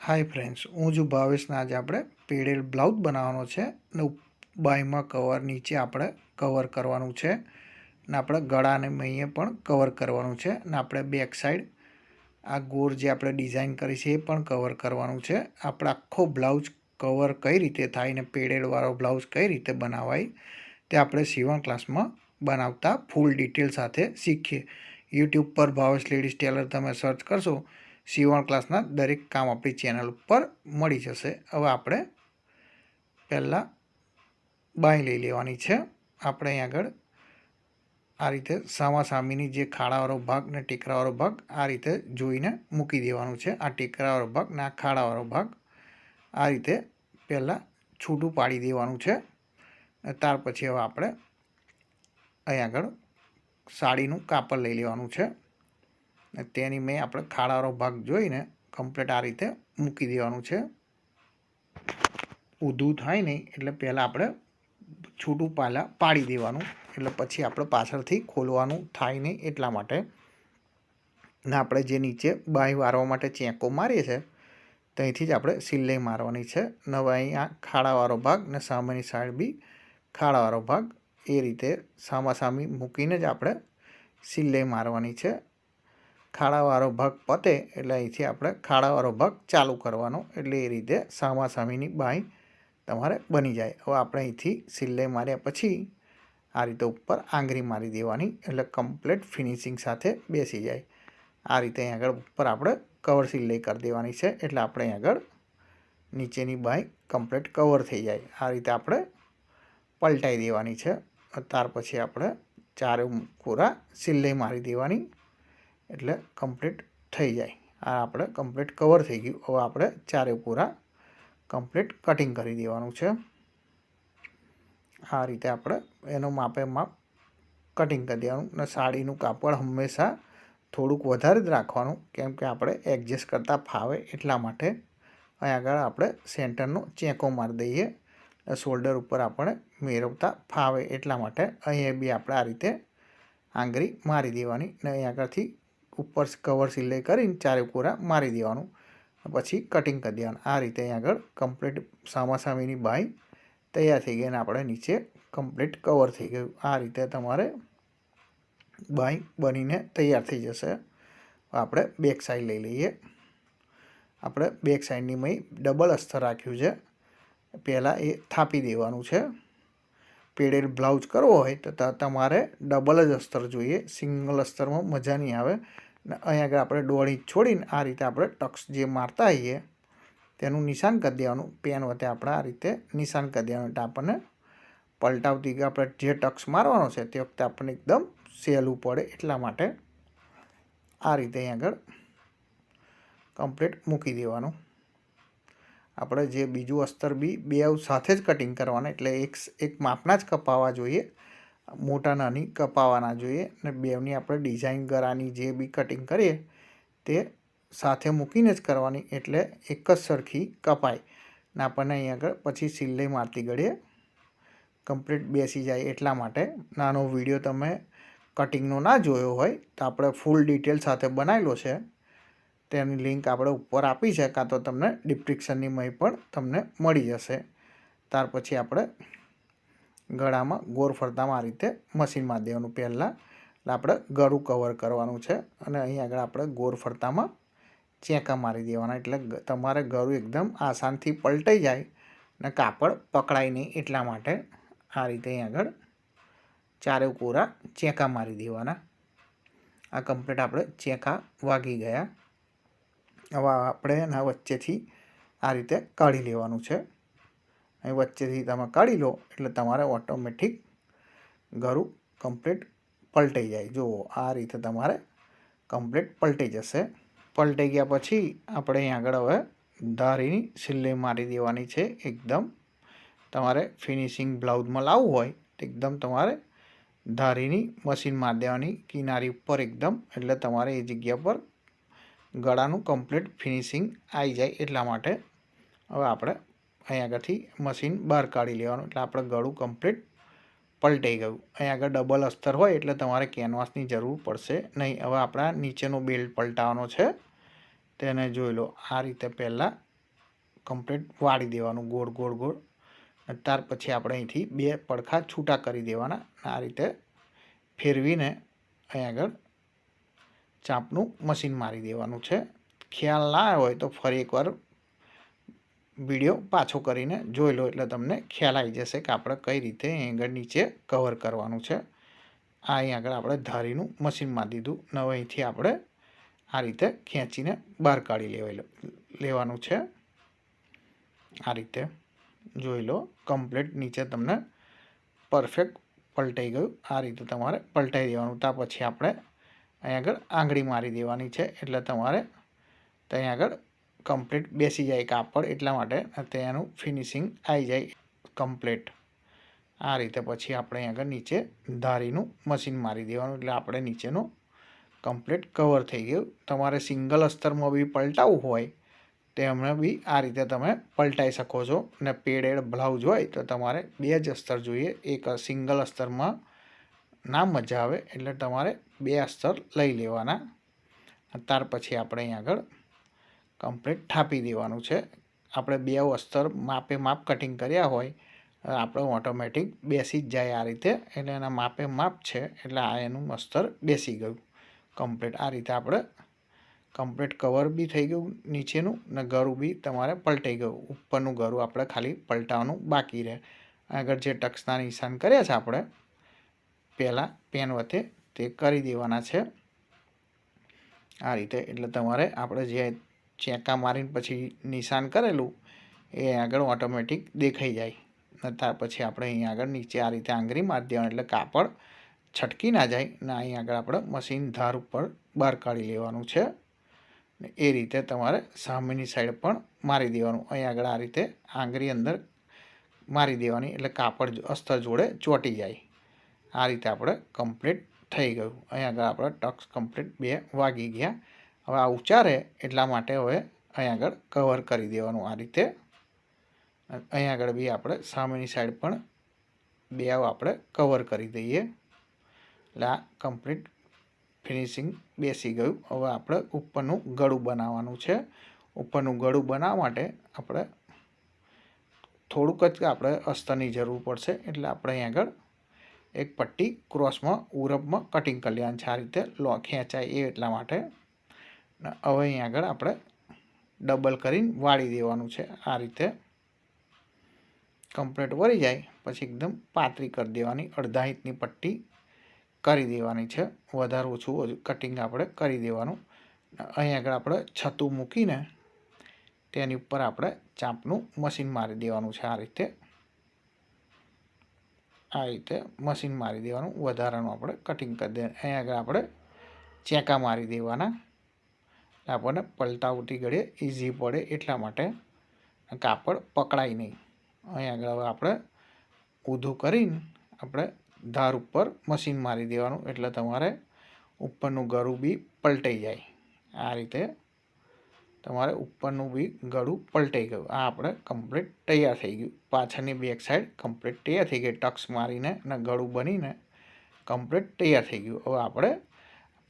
Hi friends હું જો ભાવેશને આજે આપણે પેડેલ બ્લાઉઝ બનાવવાનો છે ને બાયમાં કવર નીચે આપણે કવર કરવાનું છે ને આપણે ગળાને મહીએ પણ કવર કરવાનું છે ને આપણે બેક સાઈડ આ ગોળ જે આપણે ડિઝાઇન કરી છે એ પણ કવર કરવાનું છે. આપણે આખો બ્લાઉઝ કવર કઈ રીતે થાય ને પેડેલવાળો બ્લાઉઝ કઈ રીતે બનાવાય તે આપણે સીવણ ક્લાસમાં બનાવતા ફૂલ ડિટેલ સાથે શીખીએ. યુટ્યુબ પર ભાવેશ લેડીઝ ટેલર તમે સર્ચ કરશો સીવણ ક્લાસના દરેક કામ આપણી ચેનલ ઉપર મળી જશે. હવે આપણે પહેલાં બાંય લઈ લેવાની છે. આપણે અહીં આગળ આ રીતે સામાસામીની જે ખાડાવાળો ભાગ ને ટેકરાવાળો ભાગ આ રીતે જોઈને મૂકી દેવાનું છે. આ ટેકરાવાળો ભાગ ને આ ખાડાવાળો ભાગ આ રીતે પહેલાં છૂટું પાડી દેવાનું છે. ત્યાર પછી હવે આપણે અહીં આગળ સાડીનું કાપડ લઈ લેવાનું છે. તેની મેં આપણે ખાડાવાળો ભાગ જોઈને કમ્પ્લીટ આ રીતે મૂકી દેવાનું છે. ઊંધું થાય નહીં, એટલે પહેલાં આપણે છૂટું પાલા પાડી દેવાનું, એટલે પછી આપણે પાછળથી ખોલવાનું થાય નહીં એટલા માટે. ને આપણે જે નીચે બાય વારવા માટે ચેકો મારીએ છીએ ત્યાંથી જ આપણે સિલાઈ મારવાની છે. નવા અહીંયા ખાડાવાળો ભાગ ને સામેની સાઈડ બી ખાડાવાળો ભાગ એ રીતે સામાસામી મૂકીને જ આપણે સિલાઈ મારવાની છે. ખાડાવાળો ભાગ પતે એટલે અહીંથી આપણે ખાડાવાળો ભાગ ચાલુ કરવાનો. એટલે એ રીતે સામાસામીની બાઈ તમારે બની જાય. હવે આપણે અહીંથી સિલાઈ માર્યા પછી આ રીતે ઉપર આંગળી મારી દેવાની એટલે કમ્પ્લીટ ફિનિશિંગ સાથે બેસી જાય. આ રીતે અહીં આગળ ઉપર આપણે કવર સિલાઈ કરી દેવાની છે. એટલે આપણે અહીં આગળ નીચેની બાઈ કમ્પ્લીટ કવર થઈ જાય. આ રીતે આપણે પલટાઈ દેવાની છે. ત્યાર પછી આપણે ચારે પૂરા સિલાઈ મારી દેવાની. એટલે કમ્પ્લીટ થઈ જાય. આ આપણે કમ્પ્લીટ કવર થઈ ગયું. હવે આપણે ચારે પૂરા કમ્પ્લીટ કટિંગ કરી દેવાનું છે. આ રીતે આપણે એનો માપે માપ કટિંગ કરી દેવાનું અને સાડીનું કાપડ હંમેશા થોડુંક વધારે જ રાખવાનું, કેમ કે આપણે એડજસ્ટ કરતાં ફાવે એટલા માટે. અહીં આગળ આપણે સેન્ટરનો ચેકો મારી દઈએ શોલ્ડર ઉપર આપણે મેળવતા ફાવે એટલા માટે. અહીંયા બી આપણે આ રીતે આંગળી મારી દેવાની ને અહીં આગળથી ઉપર કવર સિલાઈ કરીને ચારે પૂરા મારી દેવાનું. પછી કટિંગ કરી દેવાનું. આ રીતે અહીં આગળ કમ્પ્લીટ સામાસામીની બાઈ તૈયાર થઈ ગઈ અને આપણે નીચે કમ્પ્લીટ કવર થઈ ગયું. આ રીતે તમારે બાઈ બનીને તૈયાર થઈ જશે. આપણે બેક સાઈડ લઈ લઈએ. આપણે બેક સાઈડની મય ડબલ અસ્તર રાખ્યું છે. પહેલાં એ થાપી દેવાનું છે. પેડેલ બ્લાઉઝ કરવો હોય તો તમારે ડબલ જ અસ્તર જોઈએ. સિંગલ અસ્તરમાં મજા નહીં આવે. ને અહીં આગળ આપણે ઇંચ છોડીને આ રીતે આપણે ટક્સ જે મારતા હોઈએ, તેનું નિશાન કરી દેવાનું. પેન વતે આપણે આ રીતે નિશાન કરી દેવાનું. એટલે આપણને પલટાવતી આપણે જે ટક્સ મારવાનો છે તે વખતે આપણને એકદમ સહેલું પડે એટલા માટે આ રીતે અહીં આગળ કમ્પ્લીટ મૂકી દેવાનું. આપણે જે બીજું અસ્તર બી બે સાથે જ કટિંગ કરવાના. એટલે એક એક માપના જ કપાવવા જોઈએ. મોટા નાની કપાવવાના જોઈએ અને બેવની આપણે ડિઝાઇન ગળાની જે બી કટિંગ કરીએ તે સાથે મૂકીને જ કરવાની એટલે એક જ સરખી કપાય. ને આપણને અહીં આગળ પછી સિલાઈ મારતી ઘડીએ કમ્પ્લીટ બેસી જાય એટલા માટે. નાનો વીડિયો તમે કટિંગનો ના જોયો હોય તો આપણે ફૂલ ડિટેલ સાથે બનાવેલો છે. તેની લિંક આપણે ઉપર આપી છે, કાં તો તમને ડિસ્ક્રિપ્શનની મય પણ તમને મળી જશે. ત્યાર પછી આપણે ગળામાં ગોર ફરતામાં આ રીતે મશીનમાં દેવાનું પહેલાં એટલે આપણે ગળું કવર કરવાનું છે અને અહીં આગળ આપણે ગોર ફરતામાં ચેકા મારી દેવાના એટલે તમારે ગળું એકદમ આસાનથી પલટાઈ જાય ને કાપડ પકડાય નહીં એટલા માટે આ રીતે અહીં આગળ ચારે કોરા ચેકા મારી દેવાના. આ કમ્પ્લીટ આપણે ચેકા વાગી ગયા. હવે આપણે એના વચ્ચેથી આ રીતે કાઢી લેવાનું છે. અહીં વચ્ચેથી તમે કાઢી લો એટલે તમારે ઓટોમેટિક ગરું કમ્પ્લીટ પલટાઈ જાય. જુઓ, આ રીતે તમારે કમ્પ્લીટ પલટી જશે. પલટી ગયા પછી આપણે અહીં આગળ હવે ધારીની સિલાઈ મારી દેવાની છે. એકદમ તમારે ફિનિશિંગ બ્લાઉઝમાં લાવવું હોય તો એકદમ તમારે ધારીની મશીન મારી દેવાની કિનારી ઉપર એકદમ. એટલે તમારે એ જગ્યા પર ગળાનું કમ્પ્લીટ ફિનિશિંગ આવી જાય એટલા માટે. હવે આપણે અહીં આગળથી મશીન બહાર કાઢી લેવાનું. એટલે આપણે ગળું કમ્પ્લીટ પલટાઈ ગયું. અહીં આગળ ડબલ અસ્તર હોય એટલે તમારે કેનવાસની જરૂર પડશે નહીં. હવે આપણા નીચેનો બેલ્ટ પલટાવવાનો છે. તેને જોઈ લો. આ રીતે પહેલાં કમ્પ્લીટ વાળી દેવાનું ગોળ ગોળ ગોળ. ત્યાર પછી આપણે અહીંથી બે પડખા છૂટા કરી દેવાના. આ રીતે ફેરવીને અહીં આગળ ચાંપનું મશીન મારી દેવાનું છે. ખ્યાલ ના હોય તો ફરી એકવાર વીડિયો પાછો કરીને જોઈ લો એટલે તમને ખ્યાલ આવી જશે કે આપણે કઈ રીતે આગળ નીચે કવર કરવાનું છે. આ અહીં આગળ આપણે ધારીનું મશીનમાં દીધું. ને અહીંથી આપણે આ રીતે ખેંચીને બહાર કાઢી લેવા લેવાનું છે. આ રીતે જોઈ લો કમ્પ્લીટ નીચે તમને પરફેક્ટ પલટાઈ ગયું. આ રીતે તમારે પલટાઈ દેવાનું. ત્યાં પછી આપણે અહીં આગળ આંગળી મારી દેવાની છે. એટલે તમારે ત્યાં આગળ કમ્પ્લીટ બેસી જાય કાપડ એટલા માટે તેનું ફિનિશિંગ આવી જાય કમ્પ્લીટ. આ રીતે પછી આપણે આગળ નીચે ધારીનું મશીન મારી દેવાનું એટલે આપણે નીચેનું કમ્પ્લીટ કવર થઈ ગયું. તમારે સિંગલ અસ્તરમાં બી પલટાવવું હોય તેમને બી આ રીતે તમે પલટાઈ શકો છો ને પેડેડ બ્લાઉઝ હોય તો તમારે બે જ અસ્તર જોઈએ. એક સિંગલ અસ્તરમાં ના મજા આવે એટલે તમારે બે અસ્તર લઈ લેવાના. ત્યાર પછી આપણે અહીં આગળ કમ્પ્લીટ થાપી દેવાનું છે. આપણે બે અસ્તર માપે માપ કટિંગ કર્યા હોય આપણે ઓટોમેટિક બેસી જ જાય આ રીતે. એટલે એના માપે માપ છે, એટલે આ એનું અસ્તર બેસી ગયું. કમ્પ્લીટ આ રીતે આપણે કમ્પ્લીટ કવર બી થઈ ગયું નીચેનું ને ગરું બી તમારે પલટાઈ ગયું. ઉપરનું ગરું આપણે ખાલી પલટાવવાનું બાકી રહે. આગળ જે ટક્સના નિશાન કર્યા છે આપણે, પહેલાં પેન વતે તે કરી દેવાના છે. આ રીતે એટલે તમારે આપણે જે ચેકા મારીને પછી નિશાન કરેલું, એ આગળ ઓટોમેટિક દેખાઈ જાય. ત્યાર પછી આપણે અહીં આગળ નીચે આ રીતે આંગળી મારી દેવાનું, એટલે કાપડ છટકી ના જાય ને અહીં આગળ આપણે મશીન ધાર ઉપર બહાર કાઢી લેવાનું છે. એ રીતે તમારે સામેની સાઈડ પણ મારી દેવાનું. અહીં આગળ આ રીતે આંગળી અંદર મારી દેવાની, એટલે કાપડ અસ્તર જોડે ચોંટી જાય. આ રીતે આપણે કમ્પ્લીટ થઈ ગયું. અહીં આગળ આપણે ટક્સ કમ્પ્લીટ બે વાગી ગયા. હવે આ ઉચ્ચારે એટલા માટે હવે અહીં આગળ કવર કરી દેવાનું આ રીતે. અહીં આગળ બી આપણે સામેની સાઈડ પણ બે આપણે કવર કરી દઈએ. એટલે આ કમ્પ્લીટ ફિનિશિંગ બેસી ગયું. હવે આપણે ઉપરનું ગળું બનાવવાનું છે. ઉપરનું ગળું બનાવવા માટે આપણે થોડુંક જ આપણે અસ્તરની જરૂર પડશે. એટલે આપણે અહીં આગળ એક પટ્ટી ક્રોસમાં, ઉરબમાં કટિંગ કરી લેવાની છે. આ રીતે લો ખેંચાય એ એટલા માટે. હવે અહીં આગળ આપણે ડબલ કરીને વાળી દેવાનું છે. આ રીતે કમ્પ્લેટ વળી જાય, પછી એકદમ પાતળી કરી દેવાની, અડધા ઇંચની પટ્ટી કરી દેવાની છે. વધારે ઓછું કટિંગ આપણે કરી દેવાનું. અહીં આગળ આપણે છતું મૂકીને તેની ઉપર આપણે ચાંપનું મશીન મારી દેવાનું છે આ રીતે. આ રીતે મશીન મારી દેવાનું. વધારાનું આપણે કટિંગ કરી દે, અહીં આગળ આપણે ચેકા મારી દેવાના. આપણને પલટાવતી ઘડીએ ઇઝી પડે એટલા માટે કાપડ પકડાય નહીં. અહીં આગળ હવે આપણે ઊંધું કરીને આપણે ધાર ઉપર મશીન મારી દેવાનું એટલે તમારે ઉપરનું ગળું બી પલટાઈ જાય. આ રીતે તમારે ઉપરનું બી ગળું પલટાઈ ગયું. આ આપણે કમ્પ્લીટ તૈયાર થઈ ગયું. પાછળની બેક સાઈડ કમ્પ્લીટ તૈયાર થઈ ગઈ. ટક્સ મારીને અને ગળું બનીને કમ્પ્લીટ તૈયાર થઈ ગયું. હવે આપણે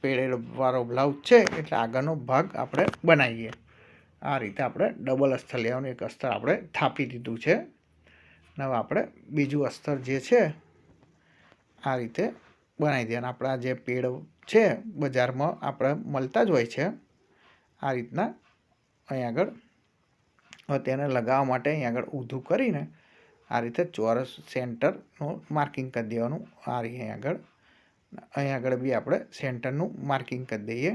પેડેવાળો બ્લાઉઝ છે, એટલે આગળનો ભાગ આપણે બનાવીએ. આ રીતે આપણે ડબલ અસ્તર લેવાનું એક અસ્તર આપણે થાપી દીધું છે. અને હવે આપણે બીજું અસ્તર જે છે, આ રીતે બનાવી દેવાનું આપણા જે પેડ છે, બજારમાં આપણે મળતા જ હોય છે. આ રીતના અહીં આગળ તેને લગાવવા માટે અહીં આગળ ઊંધું કરીને આ રીતે ચોરસ સેન્ટરનું માર્કિંગ કરી દેવાનું. આ રીતે આગળ અહીં આગળ બી આપણે સેન્ટરનું માર્કિંગ કરી દઈએ.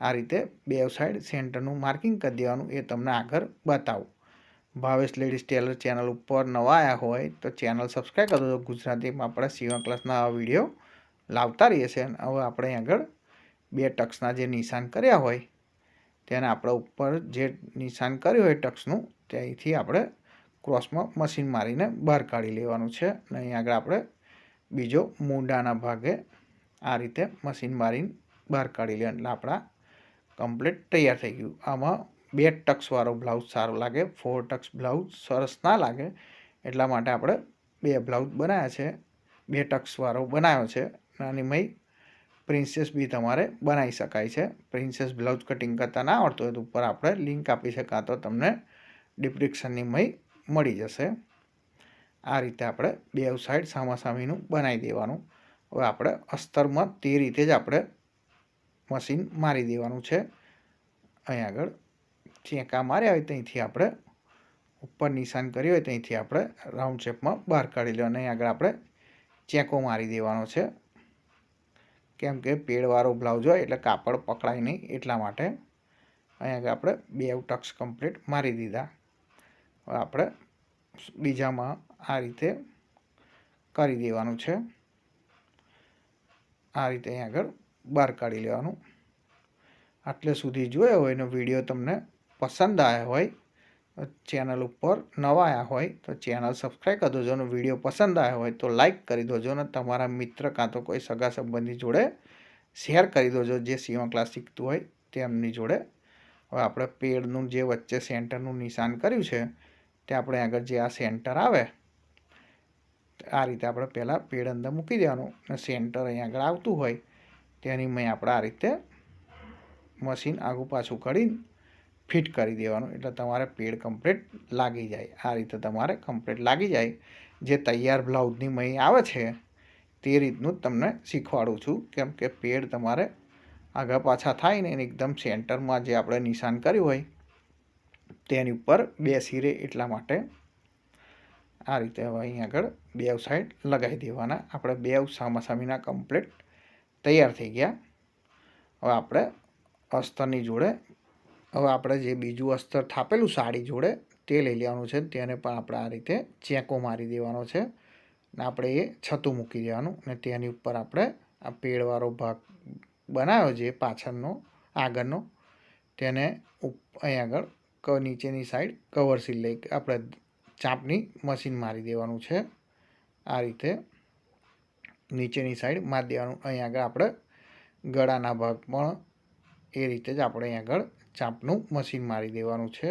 આ રીતે બે સાઈડ સેન્ટરનું માર્કિંગ કરી દેવાનું એ તમને આગળ બતાવું. ભાવેશ લેડીઝ ટેલર ચેનલ ઉપર નવા આવ્યા હોય તો ચેનલ સબસ્ક્રાઈબ કરો તો ગુજરાતીમાં આપણે સીવા ક્લાસના વીડિયો લાવતા રહીએ છીએ. હવે આપણે આગળ બે ટક્સના જે નિશાન કર્યા હોય, તેને આપણે ઉપર જે નિશાન કર્યું હોય ટક્સનું, ત્યાંથી આપણે ક્રોસમાં મશીન મારીને બહાર કાઢી લેવાનું છે. અને અહીં આગળ આપણે બીજો મૂંડાના ભાગે આ રીતે મશીન મારીને બહાર કાઢી લે એટલે આપણા કમ્પ્લીટ તૈયાર થઈ ગયું. આમાં બે ટક્સવાળો બ્લાઉઝ સારો લાગે ફોર ટક્સ બ્લાઉઝ સરસ ના લાગે એટલા માટે આપણે બે બ્લાઉઝ બનાવ્યા છે. બે ટક્સવાળો બનાવ્યો છે. નાની મય પ્રિન્સેસ બી તમારે બનાવી શકાય છે. પ્રિન્સેસ બ્લાઉઝ કટિંગ કરતાં ના આવડતું હોય તો ઉપર આપણે લિંક આપી છે તો તમને ડિપ્રિક્શનની મય મળી જશે. આ રીતે આપણે બે સાઈડ સામાસામીનું બનાવી દેવાનું. હવે આપણે અસ્તરમાં તે રીતે જ આપણે મશીન મારી દેવાનું છે. અહીં આગળ ચેંકા માર્યા હોય ત્યાંથી આપણે ઉપર નિશાન કર્યું હોય ત્યાંથી આપણે રાઉન્ડ શેપમાં બહાર કાઢી લેવાનું. અહીં આગળ આપણે ચેકો મારી દેવાનો છે. કેમ કે પેડવાળો બ્લાઉઝ હોય એટલે કાપડ પકડાય નહીં એટલા માટે. અહીં આગળ આપણે બે ટક્સ કમ્પ્લીટ મારી દીધા. હવે આપણે બીજામાં આ રીતે કરી દેવાનું છે. આ રીતે અહીં આગળ બહાર કાઢી લેવાનું. આટલે સુધી જોયો હોય એનો વીડિયો તમને પસંદ આવ્યો હોય ચેનલ ઉપર નવા આવ્યા હોય, તો ચેનલ સબસ્ક્રાઈબ કરી દેજો. અને વીડિયો પસંદ આવ્યો હોય, તો લાઈક કરી દેજો અને તમારા મિત્ર કાં તો કોઈ સગા સંબંધી જોડે શેર કરી દેજો. જે સીવા ક્લાસ શીખતું હોય તેમની જોડે. હવે આપણે પેડનું જે વચ્ચે સેન્ટરનું નિશાન કર્યું છે તે આપણે આગળ જે આ સેન્ટર આવે, આ રીતે આપણે પહેલાં પેડ અંદર મૂકી દેવાનું અને સેન્ટર અહીં આગળ આવતું હોય, તેની મેં આપણે આ રીતે મશીન આગું પાછું કરીને ફિટ કરી દેવાનું. એટલે તમારે પેડ કમ્પ્લીટ લાગી જાય. આ રીતે તમારે કમ્પ્લીટ લાગી જાય. જે તૈયાર બ્લાઉઝની મહી આવે છે, તે રીતનું તમને શીખવાડું છું. કેમ કે પેડ તમારે આગળ પાછા થાય ને એકદમ સેન્ટરમાં જે આપણે નિશાન કર્યું હોય તેની ઉપર બેસી રહે એટલા માટે આ રીતે હવે અહીં આગળ બે સાઈડ લગાવી દેવાના. આપણે બે સામાસામીના કમ્પ્લીટ તૈયાર થઈ ગયા. હવે આપણે અસ્તરની જોડે, હવે આપણે જે બીજું અસ્તર થાપેલું સાડી જોડે તે લઈ લેવાનું છે. તેને પણ આપણે આ રીતે ચેકો મારી દેવાનો છે. ને આપણે એ છતું મૂકી દેવાનું ને તેની ઉપર આપણે આ પેડવાળો ભાગ બનાવ્યો છે, પાછળનો, આગળનો. તેને અહીં આગળ નીચેની સાઈડ કવર સીલ લઈ આપણે ચાંપની મશીન મારી દેવાનું છે. આ રીતે નીચેની સાઈડ મારી દેવાનું. અહીં આગળ આપણે ગળાના ભાગ પણ એ રીતે જ આપણે અહીં આગળ ચાંપનું મશીન મારી દેવાનું છે.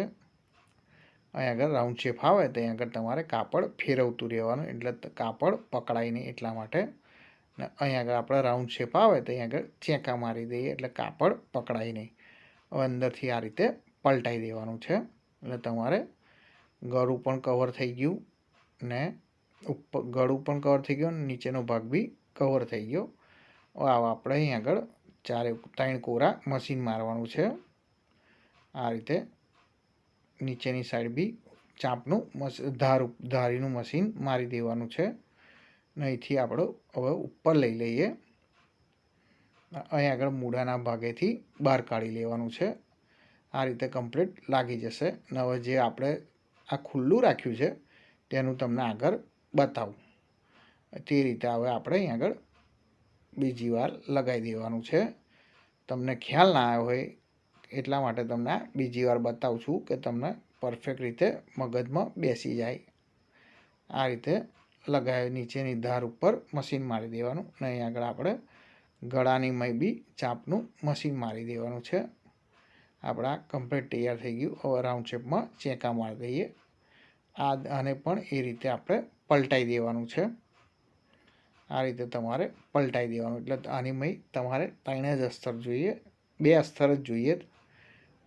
અહીં આગળ રાઉન્ડ શેપ આવે તો અહીં આગળ તમારે કાપડ ફેરવતું રહેવાનું, એટલે કાપડ પકડાય નહીં એટલા માટે. ને અહીં આગળ આપણે રાઉન્ડ શેપ આવે તો અહીં આગળ ચેકા મારી દઈએ એટલે કાપડ પકડાય નહીં. હવે અંદરથી આ રીતે પલટાઈ દેવાનું છે. એટલે તમારે ગળું પણ કવર થઈ ગયું ને ઉપર ગળું પણ કવર થઈ ગયું અને નીચેનો ભાગ બી કવર થઈ ગયો. આવા આપણે અહીં આગળ ચારે ત્રણ કોરા મશીન મારવાનું છે. આ રીતે નીચેની સાઈડ બી ચાંપનું ધાર ધારીનું મશીન મારી દેવાનું છે. અહીંથી આપણો હવે ઉપર લઈ લઈએ. અહીં આગળ મૂળાના ભાગેથી બહાર કાઢી લેવાનું છે. આ રીતે કમ્પ્લીટ લાગી જશે. અને હવે જે આપણે આ ખુલ્લું રાખ્યું છે, તેનું તમને આગળ બતાવું. તે રીતે હવે આપણે અહીં આગળ બીજી વાર લગાવી દેવાનું છે. તમને ખ્યાલ ના આવ્યો હોય એટલા માટે તમને બીજી વાર બતાવું છું કે તમને પરફેક્ટ રીતે મગજમાં બેસી જાય. આ રીતે લગાવી નીચેની ધાર ઉપર મશીન મારી દેવાનું. અને અહીં આગળ આપણે ગળાની મય બી ચાપનું મશીન મારી દેવાનું છે. આપણા કમ્પ્લીટ તૈયાર થઈ ગયું. હવે રાઉન્ડ શેપમાં ચેકા મારી દઈએ, આ આને પણ એ રીતે આપણે પલટાઈ દેવાનું છે. આ રીતે તમારે પલટાઈ દેવાનું. એટલે આની મય તમારે ત્રણે જ અસ્તર જોઈએ, બે અસ્તર જ જોઈએ.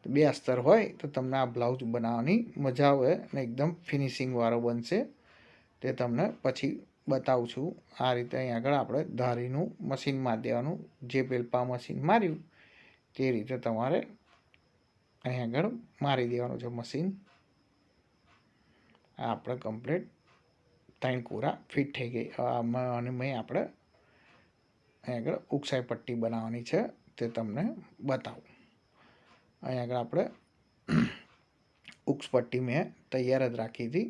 બે અસ્તર હોય તો તમને આ બ્લાઉઝ બનાવવાની મજા આવે અને એકદમ ફિનિશિંગવાળો બનશે. તે તમને પછી બતાવું છું. આ રીતે અહીં આગળ આપણે ધારીનું મશીન મારી દેવાનું. જે પેલપા મશીન માર્યું, તે રીતે તમારે અહીં આગળ મારી દેવાનું છે મશીન. આ આપણે કમ્પ્લીટ ત્રણ કોરા ફિટ થઈ ગઈ. અને મેં આપણે અહીં આગળ ઉકસાઈ પટ્ટી બનાવવાની છે તે તમને બતાવું. અહીં આગળ આપણે ઉક્સ પટ્ટી મેં તૈયાર જ રાખી હતી.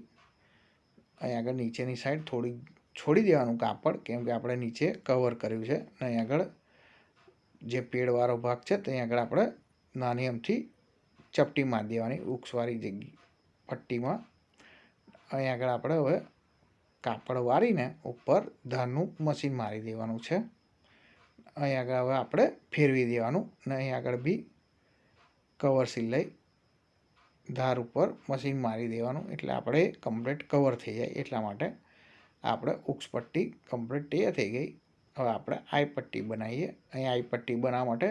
અહીં આગળ નીચેની સાઈડ થોડી છોડી દેવાનું કાપડ, કેમ કે આપણે નીચે કવર કર્યું છે. અને અહીં આગળ જે પેડવાળો ભાગ છે ત્યાં આગળ આપણે નાની અમથી ચપટી મારી દેવાની ઉક્ષવાળી જગ્યા, પટ્ટીમાં. અહીં આગળ આપણે હવે કાપડ વાળીને ઉપર ધારનું મશીન મારી દેવાનું છે. અહીં આગળ હવે આપણે ફેરવી દેવાનું ને અહીં આગળ બી કવર સિલાઈ ધાર ઉપર મશીન મારી દેવાનું એટલે આપણે કમ્પ્લીટ કવર થઈ જાય એટલા માટે આપણે ઉક્ષ પટ્ટી કમ્પ્લીટ તૈયાર થઈ ગઈ. હવે આપણે આઈ પટ્ટી બનાવીએ. અહીં આઈ પટ્ટી બનાવવા માટે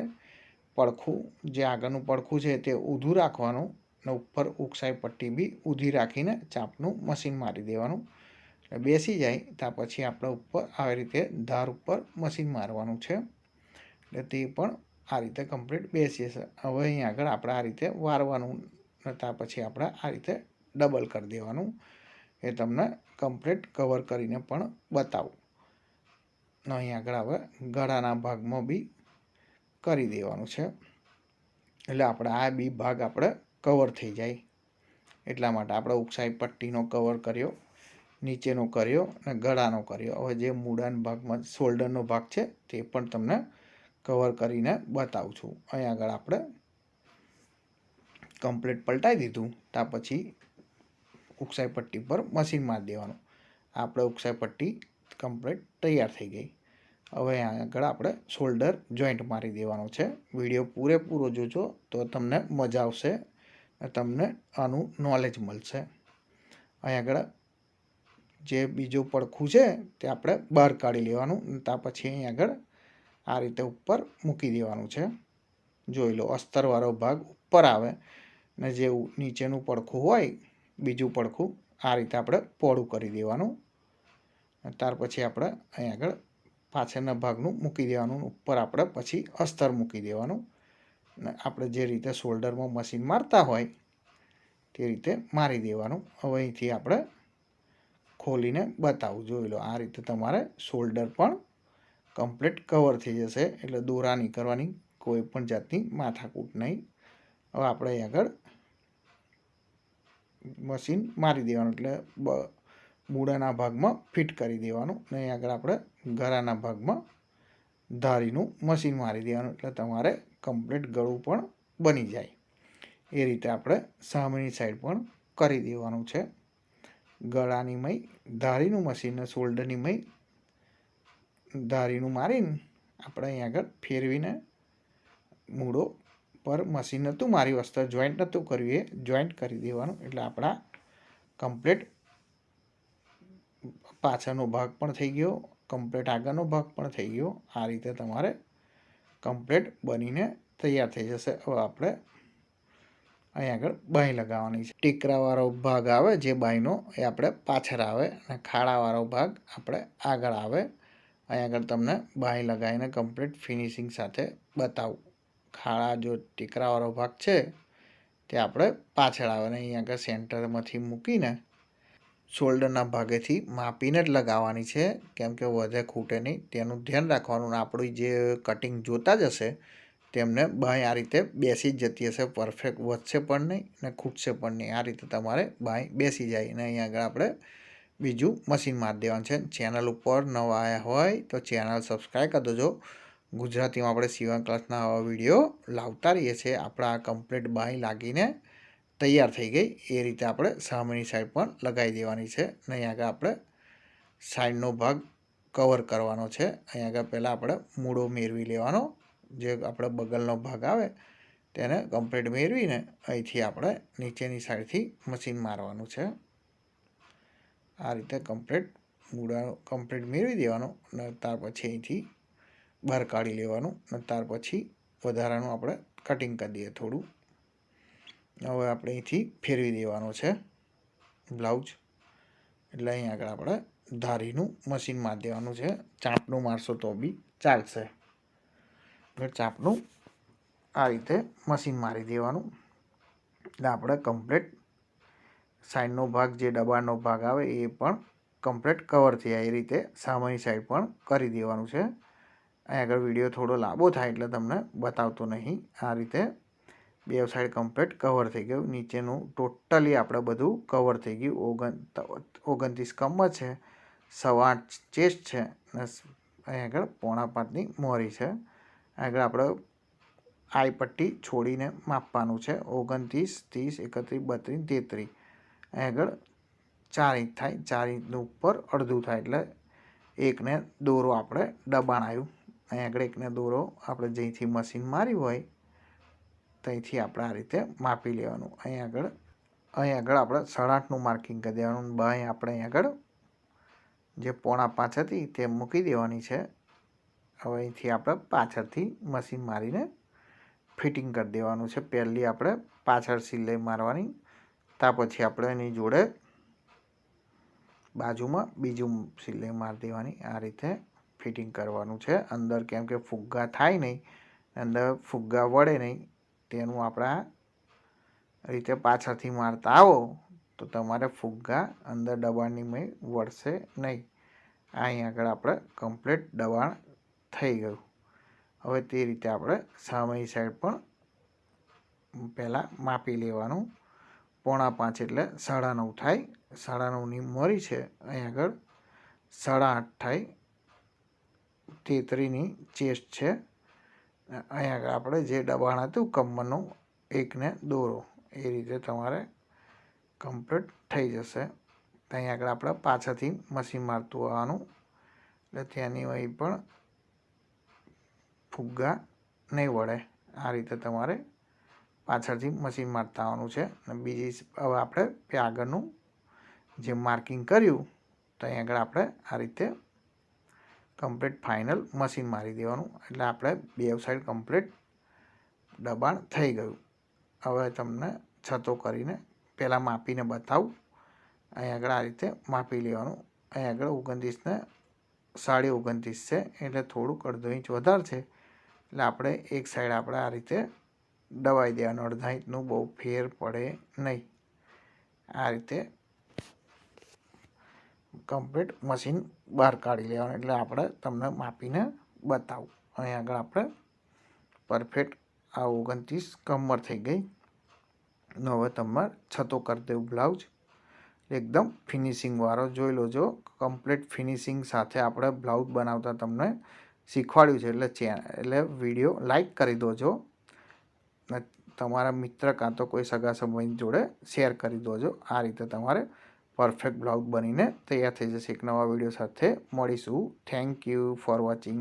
પડખું, જે આગળનું પડખું છે તે ઊંધું રાખવાનું ને ઉપર ઉકસાઈ પટ્ટી બી ઊધી રાખીને ચાપનું મશીન મારી દેવાનું. એટલે બેસી જાય ત્યાં પછી આપણે ઉપર આવી રીતે ધાર ઉપર મશીન મારવાનું છે. એટલે તે પણ આ રીતે કમ્પ્લીટ બેસી જશે. હવે અહીં આગળ આપણે આ રીતે વારવાનું ત્યાં પછી આપણે આ રીતે ડબલ કરી દેવાનું. એ તમને કમ્પ્લીટ કવર કરીને પણ બતાવું. અહીં આગળ હવે ગળાના ભાગમાં બી કરી દેવાનું છે. એટલે આપણે આ બી ભાગ આપણે કવર થઈ જાય. એટલા માટે આપણે ઉકસાઈ પટ્ટીનો કવર કર્યો, નીચેનો કર્યો અને ગળાનો કર્યો. હવે જે મૂળાના ભાગમાં શોલ્ડરનો ભાગ છે તે પણ તમને કવર કરીને બતાવું છું. અહીં આગળ આપણે કમ્પ્લીટ પલટાઈ દીધું ત્યાં પછી ઉકસાઈ પટ્ટી પર મશીન મારી દેવાનું. આપણે ઉકસાઈ પટ્ટી કમ્પ્લીટ તૈયાર થઈ ગઈ. હવે આગળ આપણે શોલ્ડર જોઈન્ટ મારી દેવાનો છે. વીડિયો પૂરેપૂરો જોજો તો તમને મજા આવશે તમને આનું નોલેજ મળશે. અહીં આગળ જે બીજું પડખું છે તે આપણે બહાર કાઢી લેવાનું ત્યાં પછી અહીં આગળ આ રીતે ઉપર મૂકી દેવાનું છે. જોઈ લો, અસ્તરવાળો ભાગ ઉપર આવે ને જે નીચેનું પડખું હોય, બીજું પડખું આ રીતે આપણે પોળું કરી દેવાનું. ત્યાર પછી આપણે અહીં આગળ પાછળના ભાગનું મૂકી દેવાનું, ઉપર આપણે પછી અસ્તર મૂકી દેવાનું. ને આપણે જે રીતે શોલ્ડરમાં મશીન મારતા હોય, તે રીતે મારી દેવાનું. હવે અહીંથી આપણે ખોલીને બતાવું. જોઈ લો, આ રીતે તમારે શોલ્ડર પણ કમ્પ્લીટ કવર થઈ જશે. એટલે દોરા નહીં કરવાની કોઈ પણ જાતની માથાકૂટ નહીં. હવે આપણે આગળ મશીન મારી દેવાનું. એટલે મૂળાના ભાગમાં ફિટ કરી દેવાનું ને અહીં આગળ આપણે ગળાના ભાગમાં ધારીનું મશીન મારી દેવાનું એટલે તમારે કમ્પ્લીટ ગળું પણ બની જાય. એ રીતે આપણે સામેની સાઈડ પણ કરી દેવાનું છે. ગળાની મય, ધારીનું મશીન ને શોલ્ડરની મય ધારીનું મારીને આપણે અહીં આગળ ફેરવીને મૂળો પર મશીન નહોતું, મારી વસ્તુ જોઈન્ટ નહોતું કર્યું, એ જોઈન્ટ કરી દેવાનું એટલે આપણા કમ્પ્લીટ પાછળનો ભાગ પણ થઈ ગયો કમ્પ્લેટ આગળનો ભાગ પણ થઈ ગયો. આ રીતે તમારે કમ્પ્લેટ બનીને તૈયાર થઈ જશે. હવે આપણે અહીં આગળ બાઈ લગાવવાની છે. ટીકરાવાળો ભાગ આવે, જે બાઈનો એ આપણે પાછળ આવે અને ખાડાવાળો ભાગ આપણે આગળ આવે. અહીં આગળ તમને બાઈ લગાવીને કમ્પ્લીટ ફિનિશિંગ સાથે બતાવું. ખાડા જો ટીકરાવાળો ભાગ છે, તે આપણે પાછળ આવે ને અહીં આગળ સેન્ટરમાંથી મૂકીને શોલ્ડરના ભાગેથી માપીને જ લગાવવાની છે. કેમ કે વધે ખૂટે નહીં. તેનું ધ્યાન રાખવાનું આપણી જે કટિંગ જોતા જ હશે, તેમને બાંય આ રીતે બેસી જતી હશે. પરફેક્ટ વધશે પણ નહીં ને ખૂટશે પણ નહીં. આ રીતે તમારે બાંય બેસી જાય અને અહીં આગળ આપણે બીજું મશીન મારી દેવાનું છે. ચેનલ ઉપર નવા આવ્યા હોય તો ચેનલ સબસ્ક્રાઈબ કરી દેજો. ગુજરાતીમાં આપણે સીવણ ક્લાસના આવા વીડિયો લાવતા રહીએ છીએ. આપણા કમ્પ્લીટ બાંય લાગીને તૈયાર થઈ ગઈ. એ રીતે આપણે સામેની સાઈડ પણ લગાવી દેવાની છે. અને અહીં આગળ આપણે સાઈડનો ભાગ કવર કરવાનો છે. અહીં આગળ પહેલાં આપણે મૂળો મેળવી લેવાનો. જે આપણે બગલનો ભાગ આવે તેને કમ્પ્લીટ મેળવીને અહીંથી આપણે નીચેની સાઈડથી મશીન મારવાનું છે. આ રીતે કમ્પ્લીટ મૂળા કમ્પ્લીટ મેળવી દેવાનો અને ત્યાર પછી અહીંથી બહાર કાઢી લેવાનું અને ત્યાર પછી વધારાનું આપણે કટિંગ કરી દઈએ થોડું. હવે આપણે અહીંથી ફેરવી દેવાનો છે બ્લાઉઝ. એટલે અહીં આગળ આપણે ધારીનું મશીન મારી દેવાનું છે. ચાંપનું મારશો તો બી ચાલશે. એટલે ચાંપનું આ રીતે મશીન મારી દેવાનું. એટલે આપણે કમ્પ્લીટ સાઈડનો ભાગ જે દબાણનો ભાગ આવે એ પણ કમ્પ્લેટ કવર થઈ જાય એ રીતે સામેની સાઈડ પણ કરી દેવાનું છે. અહીં આગળ વીડિયો થોડો લાંબો થાય એટલે તમને બતાવતો નહીં. આ રીતે બે સાઈડ કમ્પ્લીટ કવર થઈ ગયું. નીચેનું ટોટલી આપણે બધું કવર થઈ ગયું. ઓગણ ઓગણત્રીસ કમર છે, સવા આઠ ચેસ્ટ છે અને અહીં આગળ પોણા પાંચની મોરી છે. આગળ આપણે આઈ પટ્ટી છોડીને માપવાનું છે. ઓગણત્રીસ, ત્રીસ, એકત્રીસ, બત્રીસ, તેત્રીસ. અહીં આગળ ચાર ઇંચ થાય. ચાર ઇંચનું ઉપર અડધું થાય એટલે એકને દોરો આપણે દબાણ આવ્યું. અહીં આગળ એકને દોરો. આપણે જેથી મશીન માર્યું હોય ત્યાંથી આપણે આ રીતે માપી લેવાનું. અહીં આગળ અહીં આગળ આપણે સડાટનું માર્કિંગ કરી દેવાનું. બાય આપણે અહીં આગળ જે પોણા પાંચ હતી તે મૂકી દેવાની છે. હવે અહીંથી આપણે પાછળથી મશીન મારીને ફિટિંગ કરી દેવાનું છે. પહેલી આપણે પાછળ સિલાઈ મારવાની ત્યાર પછી આપણે એની જોડે બાજુમાં બીજું સિલાઈ મારી દેવાની. આ રીતે ફિટિંગ કરવાનું છે. અંદર કેમ કે ફુગ્ગા થાય નહીં, અંદર ફુગ્ગા વળે નહીં તેનું આપણા રીતે પાછળથી મારતા આવો, તો તમારે ફુગ્ગા અંદર દબાણની વળશે નહીં. અહીં આગળ આપણે કમ્પ્લીટ દબાણ થઈ ગયું. હવે તે રીતે આપણે સામેની સાઈડ પણ પહેલાં માપી લેવાનું. પોણા પાંચ એટલે સાડા નવ થાય. સાડા નવની મરી છે. અહીં આગળ સાડા આઠ થાય. તેતરીની ચેસ્ટ છે. અહીં આગળ આપણે જે દબાણ હતું કમરનું, એકને દોરો, એ રીતે તમારે કમ્પ્લીટ થઈ જશે. ત્યાં આગળ આપણે પાછળથી મશીન મારતું આવવાનું. એટલે ત્યાંની વહી પણ ફુગ્ગા નહીં વળે. આ રીતે તમારે પાછળથી મશીન મારતા આવવાનું છે. અને બીજી હવે આપણે આગળનું જે માર્કિંગ કર્યું ત્યાં આગળ આપણે આ રીતે કમ્પ્લીટ ફાઇનલ મશીન મારી દેવાનું. એટલે આપણે બે સાઈડ કમ્પ્લીટ દબાણ થઈ ગયું. હવે તમને છતો કરીને પહેલાં માપીને બતાવું. અહીં આગળ આ રીતે માપી લેવાનું. અહીં આગળ ઓગણત્રીસને સાડી ઓગણત્રીસ છે, એટલે થોડુંક અડધો ઇંચ વધારે છે. એટલે આપણે એક સાઈડ આપણે આ રીતે દબાઈ દેવાનું. અડધા ઇંચનું બહુ ફેર પડે નહીં. આ રીતે કમ્પ્લીટ મશીન બહાર કાઢી લેવાનું. એટલે આપણે તમને માપીને બતાવું. અહીં આગળ આપણે પરફેક્ટ આ ઓગણત્રીસ કમર થઈ ગઈ. હવે તમારે છતો કરી દેવું બ્લાઉઝ એકદમ ફિનિશિંગવાળો જોઈ લોજો કમ્પ્લીટ ફિનિશિંગ સાથે આપણે બ્લાઉઝ બનાવતા તમને શીખવાડ્યું છે. એટલે ચે એટલે વીડિયો લાઈક કરી દોજો તમારા મિત્ર કાં તો કોઈ સગા સંબંધી જોડે શેર કરી દોજો આ રીતે તમારે પરફેક્ટ બ્લાઉઝ બનીને તૈયાર થઈ જશે એક નવા વીડિયો સાથે. મળીશું. Thank you for watching